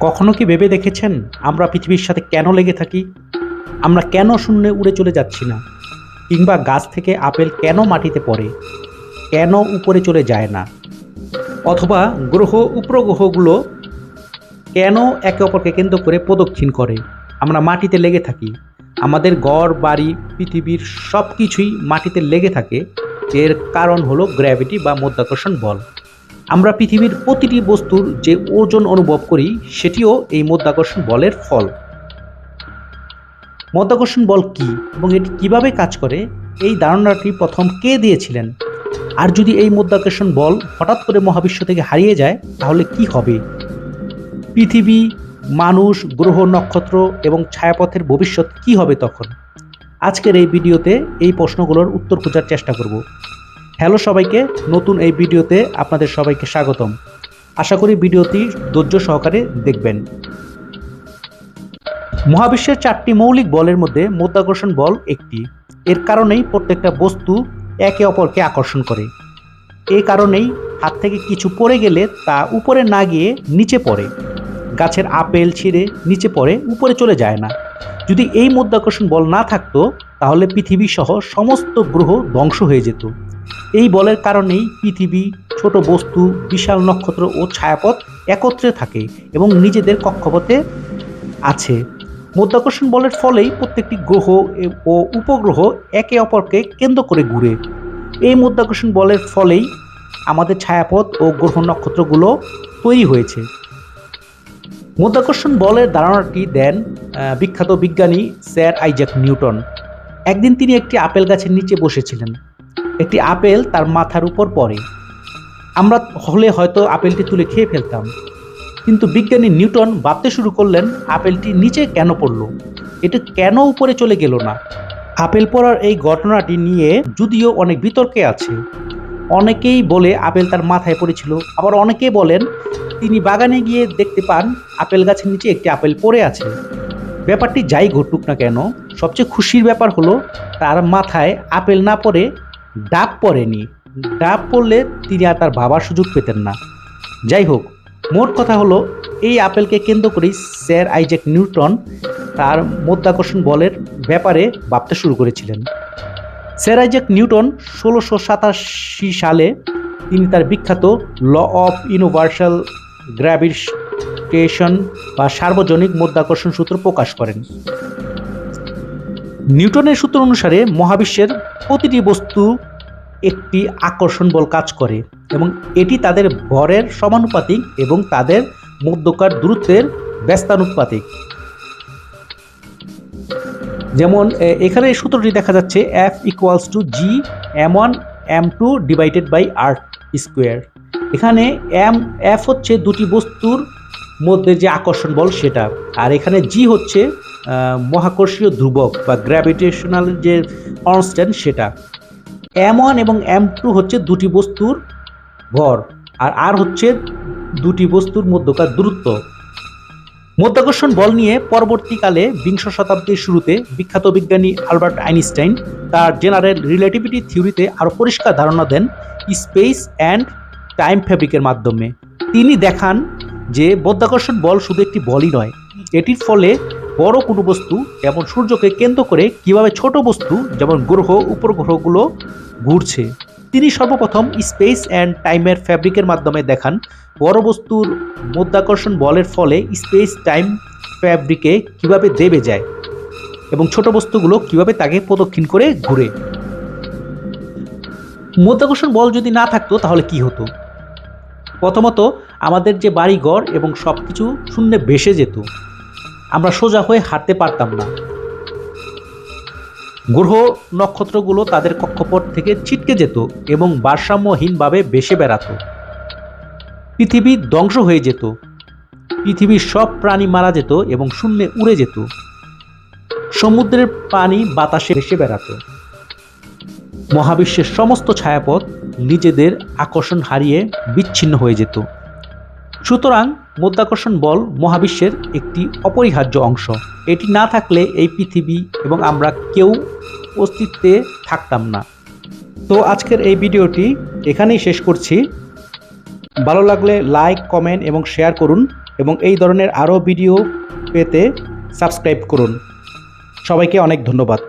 কখনো কি ভেবে দেখেছেন আমরা পৃথিবীর সাথে কেন লেগে থাকি? আমরা কেন শূন্যে উড়ে চলে যাচ্ছি না? কিংবা গাছ থেকে আপেল কেন মাটিতে পড়ে? কেন উপরে চলে যায় না? অথবা গ্রহ উপগ্রহগুলো কেন একে অপরকে কেন্দ্র করে প্রদক্ষিণ করে? আমরা মাটিতে লেগে থাকি। আমাদের গড় বাড়ি, পৃথিবীর সব কিছুই মাটিতে লেগে থাকে, এর কারণ হলো গ্র্যাভিটি বা মধ্যাকর্ষণ বল। আমরা পৃথিবীর প্রতিটি বস্তুর যে ওজন অনুভব করি, সেটিও এই মধ্যাকর্ষণ বলের ফল। মধ্যাকর্ষণ বল কি এবং এটি কীভাবে কাজ করে, এই ধারণাটি প্রথম কে দিয়েছিলেন? আর যদি এই মধ্যাকর্ষণ বল হঠাৎ করে মহাবিশ্ব থেকে হারিয়ে যায়, তাহলে কি হবে? পৃথিবী, মানুষ, গ্রহ, নক্ষত্র এবং ছায়াপথের ভবিষ্যৎ কি হবে তখন? আজকের এই ভিডিওতে এই প্রশ্নগুলোর উত্তর খোঁজার চেষ্টা করব। হ্যালো সবাইকে, নতুন এই ভিডিওতে আপনাদের সবাইকে স্বাগতম। আশা করি ভিডিওটি ধৈর্য সহকারে দেখবেন। মহাবিশ্বের চারটি মৌলিক বলের মধ্যে মধ্যাকর্ষণ বল একটি। এর কারণেই প্রত্যেকটা বস্তু একে অপরকে আকর্ষণ করে। এই কারণেই হাত থেকে কিছু পড়ে গেলে তা উপরে না গিয়ে নিচে পড়ে। গাছের আপেল ছিঁড়ে নিচে পড়ে, উপরে চলে যায় না। যদি এই মধ্যাকর্ষণ বল না থাকতো, তাহলে পৃথিবী সহ সমস্ত গ্রহ ধ্বংস হয়ে যেত। এই বলের কারণেই পৃথিবী, ছোট বস্তু, বিশাল নক্ষত্র ও ছায়াপথ একত্রে থাকে এবং নিজেদের কক্ষপথে আছে। মধ্যাকর্ষণ বলের ফলেই প্রত্যেকটি গ্রহ ও উপগ্রহ একে অপরকে কেন্দ্র করে ঘুরে। এই মধ্যাকর্ষণ বলের ফলেই আমাদের ছায়াপথ ও গ্রহ নক্ষত্রগুলো তৈরি হয়েছে। মধ্যাকর্ষণ বলের ধারণাটি দেন বিখ্যাত বিজ্ঞানী স্যার আইজাক নিউটন। একদিন তিনি একটি আপেল গাছের নিচে বসেছিলেন। একটি আপেল তার মাথার উপর পড়ে। আমরা হলে হয়তো আপেলটি তুলে খেয়ে ফেলতাম। কিন্তু বিজ্ঞানী নিউটন ভাবতে শুরু করলেন, আপেলটি নিচে কেন পড়ল? এটা কেন উপরে চলে গেল না? আপেল পড়ার এই ঘটনাটি নিয়ে যদিও অনেক বিতর্কে আছে। অনেকেই বলে আপেল তার মাথায় পড়েছিল, আবার অনেকে বলেন তিনি বাগানে গিয়ে দেখতে পান আপেল গাছের নিচে একটি আপেল পড়ে আছে। ব্যাপারটি যাই ঘটুক না কেন, সবচেয়ে খুশির ব্যাপার হলো তার মাথায় আপেল না পড়ে ডাব পড়েনি। ডাব পড়লে তিনি আর তার ভাবার সুযোগ পেতেন না। যাই হোক, মোট কথা হলো, এই আপেলকে কেন্দ্র করেই স্যার আইজ্যাক নিউটন তার মধ্যাকর্ষণ বলের ব্যাপারে ভাবতে শুরু করেছিলেন। স্যার আইজ্যাক নিউটন ষোলোশো সাতাশি সালে তিনি তার বিখ্যাত ল অফ ইউনিভার্সাল গ্র্যাভিটেশন বা সার্বজনিক মধ্যাকর্ষণ সূত্র প্রকাশ করেন। নিউটনের সূত্র অনুসারে মহাবিশ্বের প্রতিটি বস্তু একটি আকর্ষণ বল কাজ করে এবং এটি তাদের ভরের সমানুপাতিক এবং তাদের মধ্যকার দূরত্বের ব্যস্তানুপাতিক। যেমন এখানে সূত্রটি দেখা যাচ্ছে F equals to G M one M two divided by R square এখানে এম এফ হচ্ছে দুটি বস্তুর মধ্যে যে আকর্ষণ বল সেটা, আর এখানে জি হচ্ছে মহাকর্ষীয় ধ্রুবক বা গ্র্যাভিটেশনাল যে কনস্ট্যান্ট সেটা এম ওয়ান এবং এম টু হচ্ছে দুটি বস্তুর ভর আর আর হচ্ছে দুটি বস্তুর মধ্যকার দূরত্ব। মধ্যাকর্ষণ বল নিয়ে পরবর্তীকালে বিংশ শতাব্দীর শুরুতে বিখ্যাত বিজ্ঞানী আলবার্ট আইনস্টাইন তার জেনারেল রিলেটিভিটি থিওরিতে আরও পরিষ্কার ধারণা দেন স্পেস অ্যান্ড টাইম ফ্যাব্রিকের মাধ্যমে। তিনি দেখান যে মধ্যাকর্ষণ বল শুধু একটি বলই নয়, এটির ফলে বড় কোনো বস্তু যেমন সূর্যকে কেন্দ্র করে কীভাবে ছোট বস্তু, যেমন গ্রহ, উপগ্রহগুলো ঘুরছে। তিনি সর্বপ্রথম স্পেস অ্যান্ড টাইমের ফ্যাব্রিকের মাধ্যমে দেখান বড় বস্তুর মধ্যাকর্ষণ বলের ফলে স্পেস টাইম ফ্যাব্রিকে কীভাবে দেবে যায় এবং ছোট বস্তুগুলো কীভাবে তাকে প্রদক্ষিণ করে ঘুরে। মধ্যাকর্ষণ বল যদি না থাকতো তাহলে কি হতো? প্রথমত আমাদের যে বাড়িঘর এবং সব কিছু শূন্যে ভেসে যেত। আমরা সোজা হয়ে হাঁটতে পারতাম না। গ্রহ নক্ষত্রগুলো তাদের কক্ষপথ থেকে ছিটকে যেত এবং ভারসাম্যহীনভাবে ভেসে বেড়াতো। পৃথিবী ধ্বংস হয়ে যেত। পৃথিবীর সব প্রাণী মারা যেত এবং শূন্যে উড়ে যেত। সমুদ্রের পানি বাতাসে ভেসে বেড়াতো। মহাবিশ্বের সমস্ত ছায়াপথ নিজেদের আকর্ষণ হারিয়ে বিচ্ছিন্ন হয়ে যেত। সুতরাং মধ্যাকর্ষণ বল মহাবিশ্বের একটি অপরিহার্য অংশ। এটি না থাকলে এই পৃথিবী এবং আমরা কেউ অস্তিত্বে থাকতাম না। তো আজকের এই ভিডিওটি এখানেই শেষ করছি। ভালো লাগলে লাইক, কমেন্ট এবং শেয়ার করুন এবং এই ধরনের আরও ভিডিও পেতে সাবস্ক্রাইব করুন। সবাইকে অনেক ধন্যবাদ।